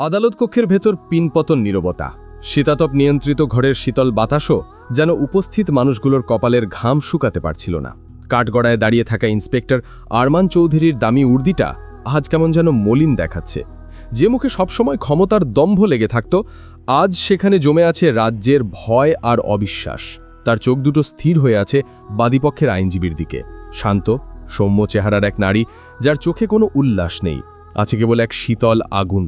আদালত কক্ষের ভেতর পিনপতন নীরবতা। শীতাতপ নিয়ন্ত্রিত ঘরের শীতল বাতাসও যেন উপস্থিত মানুষগুলোর কপালের ঘাম শুকাতে পারছিল না। কাঠগড়ায় দাঁড়িয়ে থাকা ইন্সপেক্টর আরমান চৌধুরীর দামি উর্দিটা আজ কেমন যেন মলিন দেখাচ্ছে। যে মুখে সবসময় ক্ষমতার দম্ভ লেগে থাকত, আজ সেখানে জমে আছে রাজ্যের ভয় আর অবিশ্বাস। তার চোখ দুটো স্থির হয়ে আছে বাদীপক্ষের আইনজীবীর দিকে। শান্ত, সৌম্য চেহারার এক নারী, যার চোখে কোনো উল্লাস নেই, আছে কেবল এক শীতল আগুন।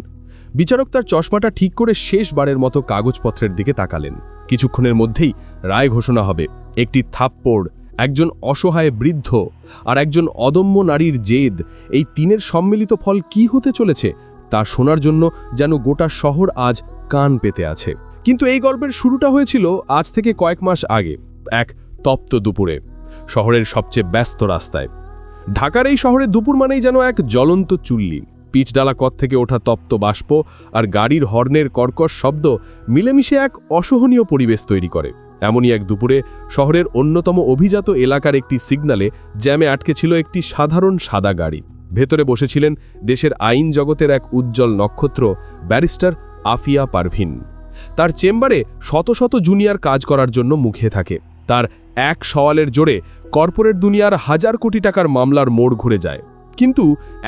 বিচারক তার চশমাটা ঠিক করে শেষবারের মতো কাগজপত্রের দিকে তাকালেন। কিছুক্ষণের মধ্যেই রায় ঘোষণা হবে। একটি থাপ্পড়, একজন অসহায় বৃদ্ধ আর একজন অদম্য নারীর জেদ, এই তিনের সম্মিলিত ফল কি হতে চলেছে তা শোনার জন্য যেন গোটা শহর আজ কান পেতে আছে। কিন্তু এই গল্পের শুরুটা হয়েছিল আজ থেকে কয়েক মাস আগে, এক তপ্ত দুপুরে, শহরের সবচেয়ে ব্যস্ত রাস্তায়। ঢাকার এই শহরে দুপুর মানেই যেন এক জ্বলন্ত চুল্লি। পিচডালা কত থেকে ওঠা তপ্ত বাষ্প আর গাড়ির হর্নের কর্কশ শব্দ মিলেমিশে এক অসহনীয় পরিবেশ তৈরি করে। এমনই এক দুপুরে শহরের অন্যতম অভিজাত এলাকার একটি সিগনালে জ্যামে আটকে ছিল একটি সাধারণ সাদা গাড়ি। ভেতরে বসেছিলেন দেশের আইন জগতের এক উজ্জ্বল নক্ষত্র, ব্যারিস্টার আফিয়া পারভিন। তার চেম্বারে শত শত জুনিয়র কাজ করার জন্য মুখে থাকে। তার এক সওয়ালের জোরে কর্পোরেট দুনিয়ার হাজার কোটি টাকার মামলার মোড় ঘুরে যায়। কিন্তু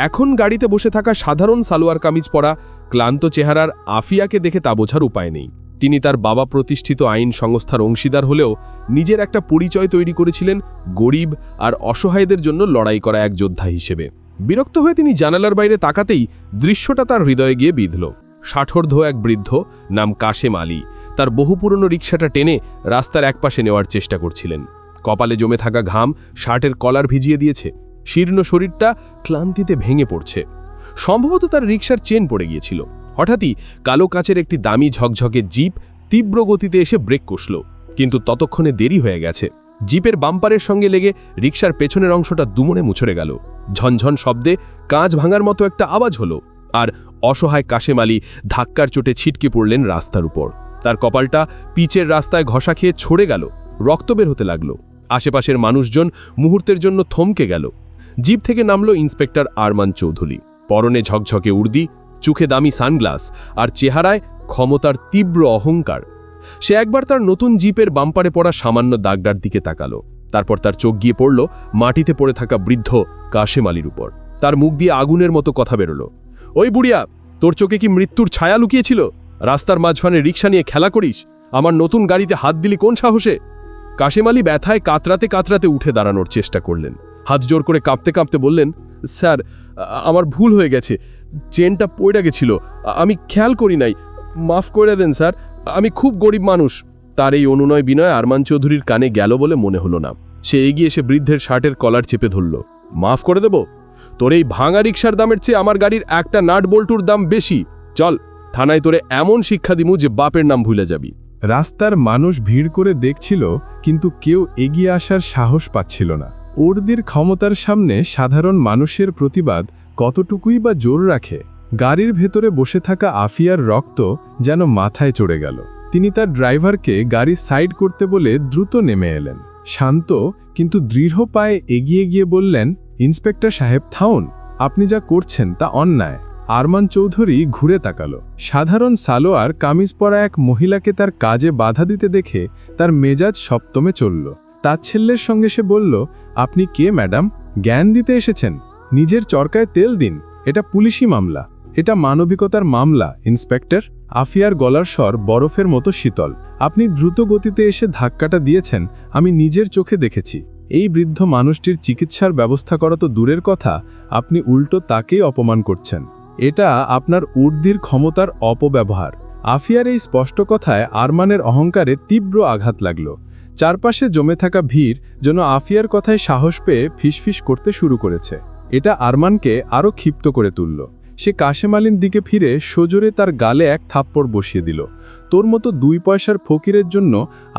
এখন গাড়িতে বসে থাকা সাধারণ সালোয়ার কামিজ পরা ক্লান্ত চেহারার আফিয়াকে দেখে তা বোঝার উপায় নেই। তিনি তার বাবা প্রতিষ্ঠিত আইন সংস্থার অংশীদার হলেও নিজের একটা পরিচয় তৈরি করেছিলেন গরিব আর অসহায়দের জন্য লড়াই করা এক যোদ্ধা হিসেবে। বিরক্ত হয়ে তিনি জানালার বাইরে তাকাতেই দৃশ্যটা তার হৃদয়ে গিয়ে বিঁধল। ষাঠর্ধ এক বৃদ্ধ নাম কাশেম আলী তার বহু পুরনো রিক্সাটা টেনে রাস্তার একপাশে নেওয়ার চেষ্টা করছিলেন। কপালে জমে থাকা ঘাম শার্টের কলার ভিজিয়ে দিয়েছে। শীর্ণ শরীরটা ক্লান্তিতে ভেঙে পড়ছে। সম্ভবত তার রিক্সার চেন পড়ে গিয়েছিল। হঠাৎই কালো কাচের একটি দামি ঝকঝকে জিপ তীব্র গতিতে এসে ব্রেক কষল, কিন্তু ততক্ষণে দেরি হয়ে গেছে। জিপের বাম্পারের সঙ্গে লেগে রিক্সার পেছনের অংশটা দুমনে মুছড়ে গেল। ঝনঝন শব্দে কাঁচ ভাঙার মতো একটা আওয়াজ হলো, আর অসহায় কাশেম আলী ধাক্কার চোটে ছিটকে পড়লেন রাস্তার উপর। তার কপালটা পিচের রাস্তায় ঘষা খেয়ে ছড়ে গেল, রক্ত বের হতে লাগল। আশেপাশের মানুষজন মুহূর্তের জন্য থমকে গেল। জিপ থেকে নামলো ইন্সপেক্টর আরমান চৌধুরী। পরনে ঝকঝকে উর্দি, চোখে দামি সানগ্লাস আর চেহারায় ক্ষমতার তীব্র অহংকার। সে একবার তার নতুন জিপের বাম্পারে পড়া সামান্য দাগডার দিকে তাকালো। তারপর তার চোখ গিয়ে পড়ল মাটিতে পড়ে থাকা বৃদ্ধ কাশেম আলীর উপর। তার মুখ দিয়ে আগুনের মতো কথা বেরোলো। ওই বুড়িয়া, তোর চোখে কি মৃত্যুর ছায়া লুকিয়েছিল? রাস্তার মাঝখানে রিক্সা নিয়ে খেলা করিস? আমার নতুন গাড়িতে হাত দিলি কোন সাহসে? কাশেম আলী ব্যথায় কাতরাতে কাতরাতে উঠে দাঁড়ানোর চেষ্টা করলেন। হাত জোর করে কাঁপতে কাঁপতে বললেন, স্যার, আমার ভুল হয়ে গেছে। চেনটা পড়ে গেছিল। আমি খেয়াল করি নাই। মাফ করে দেন, স্যার। আমি খুব গরিব মানুষ। তার এই অনুনয় বিনয় আরমান চৌধুরীর কানে গেল বলে মনে হলো না। সে এগিয়ে এসে বৃদ্ধের শার্টের কলার চেপে ধরল। মাফ করে দেব? তোর এই ভাঙা রিক্সার দামের চেয়ে আমার গাড়ির একটা নাট বল্টুর দাম বেশি। চল, থানায় তোরে এমন শিক্ষা দিমু যে বাপের নাম ভুলে যাবি। রাস্তার মানুষ ভিড় করে দেখছিল, কিন্তু কেউ এগিয়ে আসার সাহস পাচ্ছিল না। ওরদের ক্ষমতার সামনে সাধারণ মানুষের প্রতিবাদ কতটুকুই বা জোর রাখে? গাড়ির ভেতরে বসে থাকা আফিয়ার রক্ত যেন মাথায় চড়ে গেল। তিনি তার ড্রাইভারকে গাড়ি সাইড করতে বলে দ্রুত নেমে এলেন। শান্ত কিন্তু দৃঢ় পায়ে এগিয়ে গিয়ে বললেন, ইন্সপেক্টর সাহেব থাউন আপনি যা করছেন তা অন্যায়। আরমান চৌধুরী ঘুরে তাকালো। সাধারণ সালোয়ার কামিজ পরা এক মহিলাকে তার কাজে বাধা দিতে দেখে তার মেজাজ সপ্তমে চলল। তাচ্ছেল্যের সঙ্গে সে বলল, আপনি কে, ম্যাডাম? জ্ঞান দিতে এসেছেন। নিজের চরকায় তেল দিন। এটা পুলিশি মামলা। এটা মানবিকতার মামলা, ইন্সপেক্টর। আফিয়ার গলার স্বর বরফের মতো শীতল। আপনি দ্রুত গতিতে এসে ধাক্কাটা দিয়েছেন, আমি নিজের চোখে দেখেছি। এই বৃদ্ধ মানুষটির চিকিৎসার ব্যবস্থা করা তো দূরের কথা, আপনি উল্টো তাকেই অপমান করছেন। এটা আপনার উর্দির ক্ষমতার অপব্যবহার। আফিয়ার এই স্পষ্ট কথায় আরমানের অহংকারে তীব্র আঘাত লাগল। চারপাশে জমে থাকা ভিড় যেন আফিয়ার কথায় সাহস পেয়ে ফিসফিস করতে শুরু করেছে। এটা আরমানকে আরও ক্ষিপ্ত করে তুলল। সে কাশেম আলীর দিকে ফিরে সজোরে তার গালে এক থাপ্পড় বসিয়ে দিল। তোর মতো দুই পয়সার ফকিরের জন্য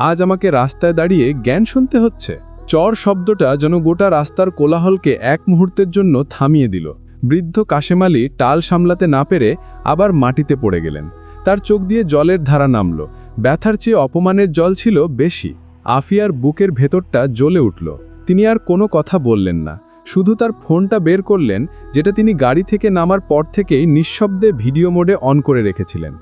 আজ আমাকে রাস্তায় দাঁড়িয়ে জ্ঞান শুনতে হচ্ছে? চর শব্দটা যেন গোটা রাস্তার কোলাহলকে এক মুহূর্তের জন্য থামিয়ে দিল। বৃদ্ধ কাশেম আলী টাল সামলাতে না পেরে আবার মাটিতে পড়ে গেলেন। তার চোখ দিয়ে জলের ধারা নামল। ব্যথার চেয়ে অপমানের জল ছিল বেশি। আফিয়ার বুকের ভেতরটা জ্বলে উঠল। তিনি আর কোনো কথা বললেন না। শুধু তার ফোনটা বের করলেন, যেটা তিনি গাড়ি থেকে নামার পর থেকেই নিঃশব্দে ভিডিও মোডে অন করে রেখেছিলেন।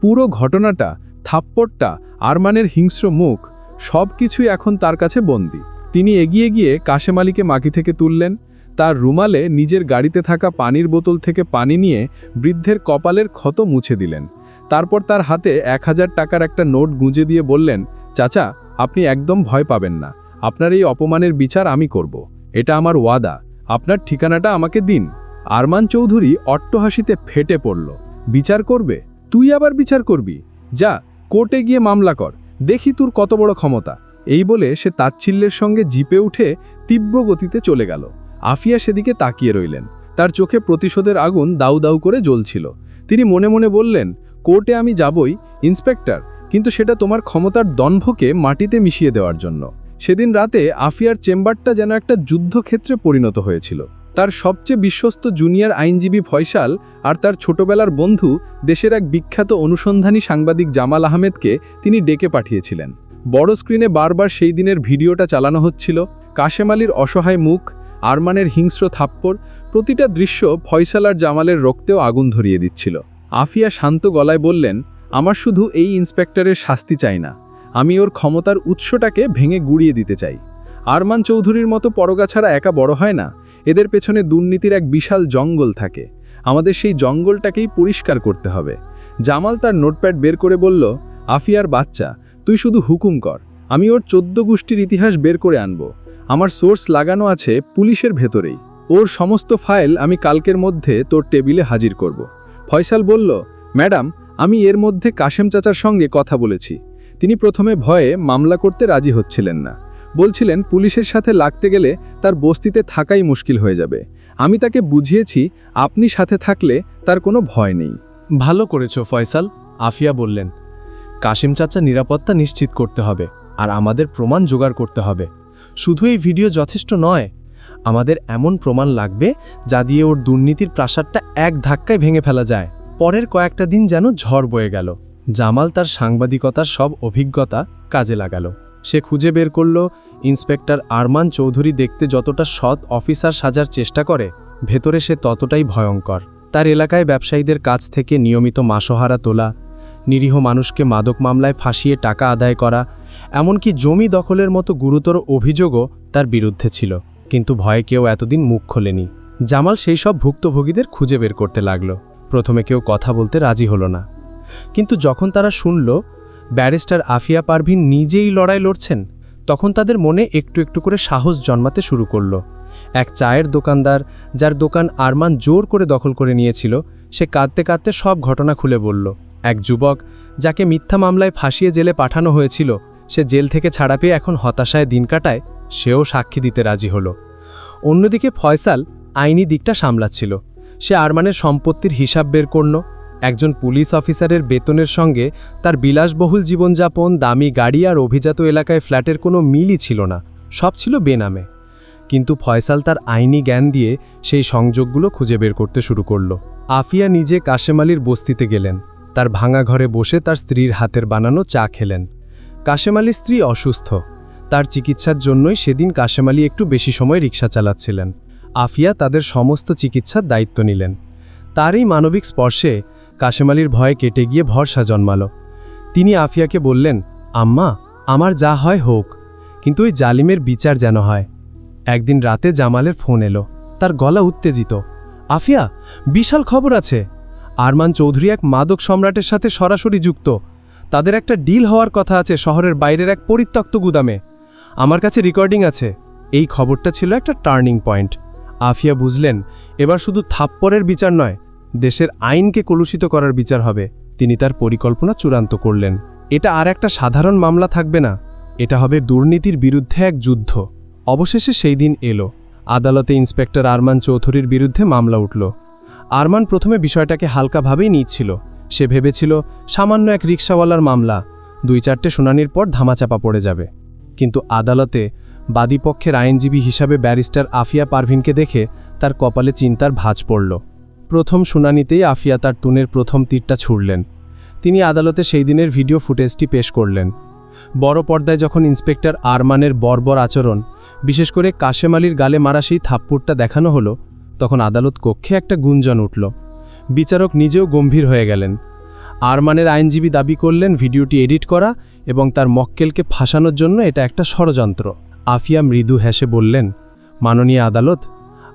পুরো ঘটনাটা, থাপ্পড়টা, আরমানের হিংস্র মুখ সব কিছুই এখন তার কাছে বন্দি। তিনি এগিয়ে গিয়ে কাশেম আলীকে মাকি থেকে তুললেন। তার রুমালে নিজের গাড়িতে থাকা পানির বোতল থেকে পানি নিয়ে বৃদ্ধের কপালের ক্ষত মুছে দিলেন। তারপর তার হাতে এক হাজার টাকার একটা নোট গুঁজে দিয়ে বললেন, চাচা আপনি একদম ভয় পাবেন না। আপনার এই অপমানের বিচার আমি করব। এটা আমার ওয়াদা। আপনার ঠিকানাটা আমাকে দিন। আরমান চৌধুরী অট্টহাসিতে ফেটে পড়ল। বিচার করবে? তুই আবার বিচার করবি? যা, কোর্টে গিয়ে মামলা কর। দেখি তোর কত বড় ক্ষমতা। এই বলে সে তাচ্ছিল্যের সঙ্গে জিপে উঠে তীব্র গতিতে চলে গেল। আফিয়া সেদিকে তাকিয়ে রইলেন। তার চোখে প্রতিশোধের আগুন দাউ দাউ করে জ্বলছিল। তিনি মনে মনে বললেন, কোর্টে আমি যাবই। ইন্সপেক্টর কিন্তু সেটা তোমার ক্ষমতার দম্ভকে মাটিতে মিশিয়ে দেওয়ার জন্য। সেদিন রাতে আফিয়ার চেম্বারটা যেন একটা যুদ্ধক্ষেত্রে পরিণত হয়েছিল। তার সবচেয়ে বিশ্বস্ত জুনিয়র আইনজীবী ফয়সাল আর তার ছোটবেলার বন্ধু দেশের এক বিখ্যাত অনুসন্ধানী সাংবাদিক জামাল আহমেদকে তিনি ডেকে পাঠিয়েছিলেন। বড় স্ক্রিনে বারবার সেই দিনের ভিডিওটা চালানো হচ্ছিল। কাশেম আলীর অসহায় মুখ, আরমানের হিংস্র থাপ্পড়, প্রতিটা দৃশ্য ফয়সাল আর জামালের রক্তেও আগুন ধরিয়ে দিচ্ছিল। আফিয়া শান্ত গলায় বললেন আমার শুধু এই ইন্সপেক্টরের শাস্তি চাই না। আমি ওর ক্ষমতার উৎসটাকে ভেঙে গুড়িয়ে দিতে চাই। আরমান চৌধুরীর মতো পরগাছাড়া একা বড় হয় না। এদের পেছনে দুর্নীতির এক বিশাল জঙ্গল থাকে। আমাদের সেই জঙ্গলটাকেই পরিষ্কার করতে হবে। জামাল তার নোটপ্যাড বের করে বলল, আফিয়ার বাচ্চা, তুই শুধু হুকুম কর। আমি ওর চোদ্দ গোষ্ঠীর ইতিহাস বের করে আনব। আমার সোর্স লাগানো আছে পুলিশের ভেতরেই। ওর সমস্ত ফাইল আমি কালকের মধ্যে তোর টেবিলে হাজির করব। ফয়সাল বলল, ম্যাডাম আমি এর মধ্যে কাশেম চাচার সঙ্গে কথা বলেছি। তিনি প্রথমে ভয়ে মামলা করতে রাজি হচ্ছিলেন না। বলছিলেন, পুলিশের সাথে লাগতে গেলে তার বস্তিতে থাকাই মুশকিল হয়ে যাবে। আমি তাকে বুঝিয়েছি, আপনি সাথে থাকলে তার কোনো ভয় নেই। ভালো করেছ ফয়সাল, আফিয়া বললেন। কাশিম চাচা নিরাপত্তা নিশ্চিত করতে হবে, আর আমাদের প্রমাণ জোগাড় করতে হবে। শুধু এই ভিডিও যথেষ্ট নয়, আমাদের এমন প্রমাণ লাগবে যা দিয়ে ওর দুর্নীতির প্রাসাদটা এক ধাক্কায় ভেঙে ফেলা যায়। পরের কয়েকটা দিন যেন ঝড় বয়ে গেল। জামাল তার সাংবাদিকতার সব অভিজ্ঞতা কাজে লাগালো। সে খুঁজে বের করল, ইন্সপেক্টর আরমান চৌধুরী দেখতে যতটা সৎ অফিসার সাজার চেষ্টা করে, ভেতরে সে ততটাই ভয়ঙ্কর। তার এলাকায় ব্যবসায়ীদের কাছ থেকে নিয়মিত মাসোহারা তোলা, নিরীহ মানুষকে মাদক মামলায় ফাঁসিয়ে টাকা আদায় করা, এমনকি জমি দখলের মতো গুরুতর অভিযোগও তার বিরুদ্ধে ছিল, কিন্তু ভয়ে কেউ এতদিন মুখ খোলেনি। জামাল সেই সব ভুক্তভোগীদের খুঁজে বের করতে লাগল। প্রথমে কেউ কথা বলতে রাজি হলো না। কিন্তু যখন তারা শুনল, ব্যারিস্টার আফিয়া পারভিন নিজেই লড়াই লড়ছেন, তখন তাদের মনে একটু একটু করে সাহস জন্মাতে শুরু করল। এক চায়ের দোকানদার, যার দোকান আরমান জোর করে দখল করে নিয়েছিল, সে কাঁদতে কাঁদতে সব ঘটনা খুলে বলল। এক যুবক, যাকে মিথ্যা মামলায় ফাঁসিয়ে জেলে পাঠানো হয়েছিল, সে জেল থেকে ছাড়া পেয়ে এখন হতাশায় দিন কাটায়, সেও সাক্ষী দিতে রাজি হলো। অন্যদিকে ফয়সাল আইনি দিকটা সামলাচ্ছিল। সে আরমানের সম্পত্তির হিসাব বের করল। একজন পুলিশ অফিসারের বেতনের সঙ্গে তার বিলাসবহুল জীবনযাপন, দামি গাড়ি আর অভিজাত এলাকায় ফ্ল্যাটের কোনো মিলই ছিল না, সব ছিল বেনামে। কিন্তু ফয়সাল তার আইনি জ্ঞান দিয়ে সেই সংযোগগুলো খুঁজে বের করতে শুরু করল। আফিয়া নিজে কাশেম আলীর বস্তিতে গেলেন। তার ভাঙা ঘরে বসে তার স্ত্রীর হাতের বানানো চা খেলেন। কাশেম আলীর স্ত্রী অসুস্থ। তার চিকিৎসার জন্যই সেদিন কাশেম আলী একটু বেশি সময় রিক্সা চালাচ্ছিলেন। আফিয়া তাদের সমস্ত চিকিৎসার দায়িত্ব নিলেন। তার এই মানবিক স্পর্শে কাশেম আলীর ভয় কেটে গিয়ে ভরসা জন্মালো। তিনি আফিয়াকে বললেন, আম্মা, আমার যা হয় হোক, কিন্তু ওই জালিমের বিচার যেন হয়। একদিন রাতে জামালের ফোন এলো। তার গলা উত্তেজিত। আফিয়া, বিশাল খবর আছে। আরমান চৌধুরী এক মাদক সম্রাটের সাথে সরাসরি যুক্ত। তাদের একটা ডিল হওয়ার কথা আছে শহরের বাইরের এক পরিত্যক্ত গুদামে। আমার কাছে রেকর্ডিং আছে। এই খবরটা ছিল একটা টার্নিং পয়েন্ট আফিয়া বুঝলেন, এবার শুধু থাপ্পরের বিচার নয়, দেশের আইনকে কলুষিত করার বিচার হবে। তিনি তার পরিকল্পনা চূড়ান্ত করলেন। এটা আর একটা সাধারণ মামলা থাকবে না। এটা হবে দুর্নীতির বিরুদ্ধে এক যুদ্ধ। অবশেষে সেই দিন এলো। আদালতে ইন্সপেক্টর আরমান চৌধুরীর বিরুদ্ধে মামলা উঠল। আরমান প্রথমে বিষয়টাকে হালকাভাবেই নিচ্ছিল। সে ভেবেছিল, সামান্য এক রিক্সাওয়ালার মামলা। দুই চারটে শুনানির পর ধামাচাপা পড়ে যাবে। কিন্তু আদালতে বাদীপক্ষের আইনজীবী হিসাবে ব্যারিস্টার আফিয়া পারভিনকে দেখে তার কপালে চিন্তার ভাঁজ পড়ল। প্রথম শুনানিতেই আফিয়া তার তুনের প্রথম তীরটা ছুড়লেন। তিনি আদালতে সেই দিনের ভিডিও ফুটেজটি পেশ করলেন। বড় পর্দায় যখন ইন্সপেক্টর আরমানের বর্বর আচরণ, বিশেষ করে কাশেম আলীর গালে মারা সেই থাপ্পড়টা দেখানো হলো, তখন আদালত কক্ষে একটা গুঞ্জন উঠল। বিচারক নিজেও গম্ভীর হয়ে গেলেন। আরমানের আইনজীবী দাবি করলেন, ভিডিওটি এডিট করা এবং তার মক্কেলকে ফাঁসানোর জন্য এটা একটা ষড়যন্ত্র। আফিয়া মৃদু হেসে বললেন, মাননীয় আদালত,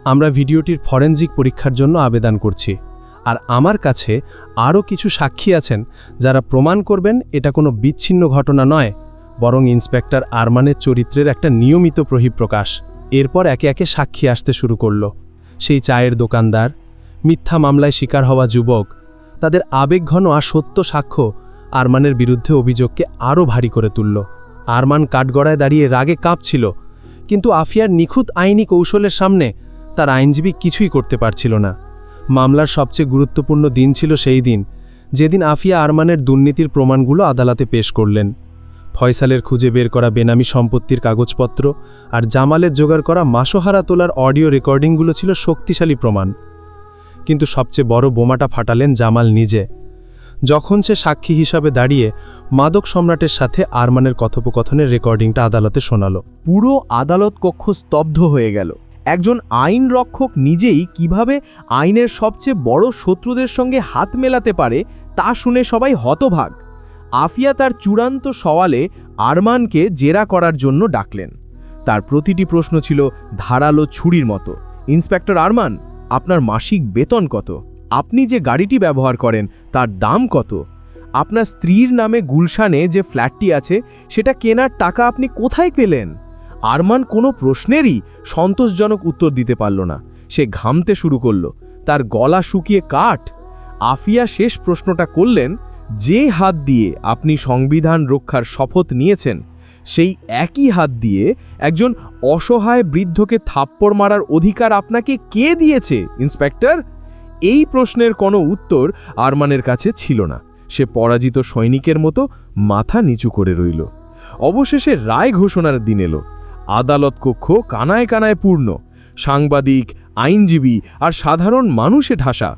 আমরা ভিডিওটির ফরেনজিক পরীক্ষার জন্য আবেদন করছি। আর আমার কাছে আরও কিছু সাক্ষী আছেন যারা প্রমাণ করবেন এটা কোনো বিচ্ছিন্ন ঘটনা নয়, বরং ইন্সপেক্টর আরমানের চরিত্রের একটা নিয়মিত প্রকাশ। এরপর একে একে সাক্ষী আসতে শুরু করল। সেই চায়ের দোকানদার, মিথ্যা মামলায় শিকার হওয়া যুবক, তাদের আবেগঘন আর সত্য সাক্ষ্য আরমানের বিরুদ্ধে অভিযোগকে আরও ভারী করে তুলল। আরমান কাঠগড়ায় দাঁড়িয়ে রাগে কাঁপছিল, কিন্তু আফিয়ার নিখুঁত আইনি কৌশলের সামনে তার আইনজীবী কিছুই করতে পারছিল না। মামলার সবচেয়ে গুরুত্বপূর্ণ দিন ছিল সেই দিন, যেদিন আফিয়া আরমানের দুর্নীতির প্রমাণগুলো আদালতে পেশ করলেন। ফয়সালের খুঁজে বের করা বেনামি সম্পত্তির কাগজপত্র আর জামালের জোগাড় করা মাসোহারা তোলার অডিও রেকর্ডিংগুলো ছিল শক্তিশালী প্রমাণ। কিন্তু সবচেয়ে বড় বোমাটা ফাটালেন জামাল নিজে। যখন সে সাক্ষী হিসাবে দাঁড়িয়ে মাদক সম্রাটের সাথে আরমানের কথোপকথনের রেকর্ডিংটা আদালতে শোনালো। পুরো আদালত কক্ষ স্তব্ধ হয়ে গেল। একজন আইন রক্ষক নিজেই কীভাবে আইনের সবচেয়ে বড় শত্রুদের সঙ্গে হাত মেলাতে পারে তা শুনে সবাই হতভাগ। আফিয়া তার চূড়ান্ত সওয়ালে আরমানকে জেরা করার জন্য ডাকলেন। তার প্রতিটি প্রশ্ন ছিল ধারালো ছুরির মতো। ইন্সপেক্টর আরমান, আপনার মাসিক বেতন কত? আপনি যে গাড়িটি ব্যবহার করেন, তার দাম কত? আপনার স্ত্রীর নামে গুলশানে যে ফ্ল্যাটটি আছে, সেটা কেনার টাকা আপনি কোথায় পেলেন? আরমান কোনো প্রশ্নেরই সন্তোষজনক উত্তর দিতে পারল না। সে ঘামতে শুরু করল। তার গলা শুকিয়ে কাঠ। আফিয়া শেষ প্রশ্নটা করলেন, যে হাত দিয়ে আপনি সংবিধান রক্ষার শপথ নিয়েছেন, সেই একই হাত দিয়ে একজন অসহায় বৃদ্ধকে থাপ্পড় মারার অধিকার আপনাকে কে দিয়েছে, ইন্সপেক্টর? এই প্রশ্নের কোনো উত্তর আরমানের কাছে ছিল না। সে পরাজিত সৈনিকের মতো মাথা নিচু করে রইল। অবশেষে রায় ঘোষণার দিন এলো। আদালত কক্ষ কানায় কানায় পূর্ণ। সাংবাদিক, আইনজীবী আর সাধারণ মানুষে ঢাসা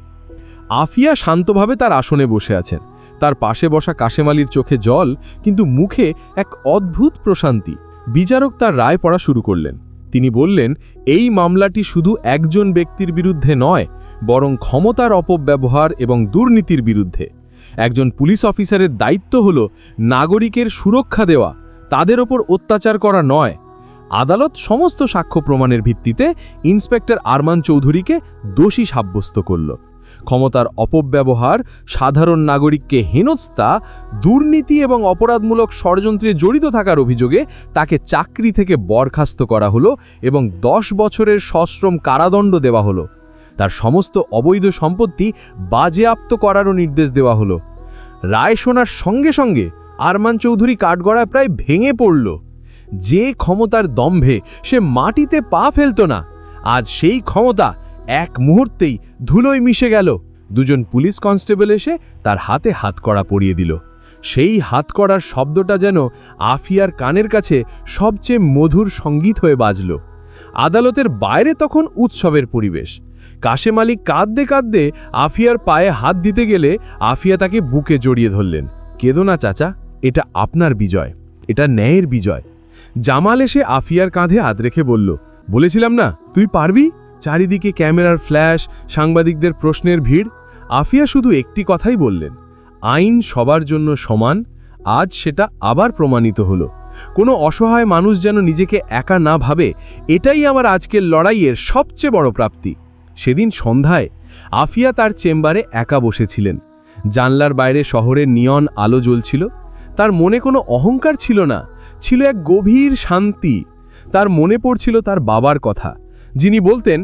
আফিয়া শান্তভাবে তার আসনে বসে আছেন। তার পাশে বসা কাশেম আলীর চোখে জল, কিন্তু মুখে এক অদ্ভুত প্রশান্তি। বিচারক তার রায় পড়া শুরু করলেন। তিনি বললেন, এই মামলাটি শুধু একজন ব্যক্তির বিরুদ্ধে নয় বরং ক্ষমতার অপব্যবহার এবং দুর্নীতির বিরুদ্ধে। একজন পুলিশ অফিসারের দায়িত্ব হল নাগরিকের সুরক্ষা দেওয়া, তাদের ওপর অত্যাচার করা নয়। আদালত সমস্ত সাক্ষ্য প্রমাণের ভিত্তিতে ইন্সপেক্টর আরমান চৌধুরীকে দোষী সাব্যস্ত করল। ক্ষমতার অপব্যবহার, সাধারণ নাগরিককে হেনস্তা দুর্নীতি এবং অপরাধমূলক ষড়যন্ত্রে জড়িত থাকার অভিযোগে তাকে চাকরি থেকে বরখাস্ত করা হলো এবং দশ বছরের সশ্রম কারাদণ্ড দেওয়া হলো। তার সমস্ত অবৈধ সম্পত্তি বাজেয়াপ্ত করারও নির্দেশ দেওয়া হলো। রায় শোনার সঙ্গে সঙ্গে আরমান চৌধুরী কাঠগড়ায় প্রায় ভেঙে পড়ল। যে ক্ষমতার দম্ভে সে মাটিতে পা ফেলত না, আজ সেই ক্ষমতা এক মুহূর্তেই ধুলোয় মিশে গেল। দুজন পুলিশ কনস্টেবল এসে তার হাতে হাতকড়া পরিয়ে দিল। সেই হাতকড়ার শব্দটা যেন আফিয়ার কানের কাছে সবচেয়ে মধুর সংগীত হয়ে বাজল। আদালতের বাইরে তখন উৎসবের পরিবেশ। কাশেম আলী কাঁদতে কাঁদতে আফিয়ার পায়ে হাত দিতে গেলে আফিয়া তাকে বুকে জড়িয়ে ধরলেন। কেদো না চাচা, এটা আপনার বিজয়, এটা ন্যায়ের বিজয়। জামাল এসে আফিয়ার কাঁধে হাত রেখে বলল, বলেছিলাম না, তুই পারবি? চারিদিকে ক্যামেরার ফ্ল্যাশ, সাংবাদিকদের প্রশ্নের ভিড়, আফিয়া শুধু একটি কথাই বললেন, আইন সবার জন্য সমান, আজ সেটা আবার প্রমাণিত হলো। কোনো অসহায় মানুষ যেন নিজেকে একা না ভাবে, এটাই আমার আজকের লড়াইয়ের সবচেয়ে বড় প্রাপ্তি। সেদিন সন্ধ্যায় আফিয়া তার চেম্বারে একা বসেছিলেন। জানলার বাইরে শহরের নিয়ন আলো জ্বলছিল। তার মনে কোনো অহংকার ছিল না, ছিল এক গভীর শান্তি। তার মনে পড়ছিল তার বাবার কথা, যিনি বলতেন,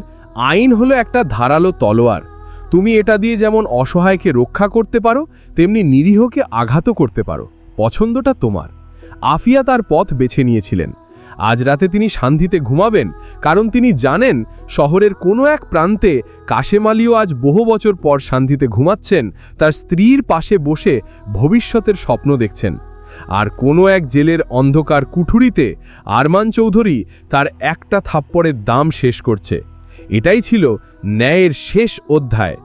আইন হলো একটা ধারালো তলোয়ার। তুমি এটা দিয়ে যেমন অসহায়কে রক্ষা করতে পারো, তেমনি নিরীহকে আঘাতও করতে পারো। পছন্দটা তোমার। আফিয়া তার পথ বেছে নিয়েছিলেন। আজ রাতে তিনি শান্তিতে ঘুমাবেন, কারণ তিনি জানেন শহরের কোনো এক প্রান্তে কাশেম আলীও আজ বহু বছর পর শান্তিতে ঘুমাচ্ছেন, তার স্ত্রীর পাশে বসে ভবিষ্যতের স্বপ্ন দেখছেন। আর কোনো এক জেলের অন্ধকার কুঠুরিতে আরমান চৌধুরী তার একটা থাপ্পড়ের দাম শেষ করছে। এটাই ছিল ন্যায়ের শেষ অধ্যায়।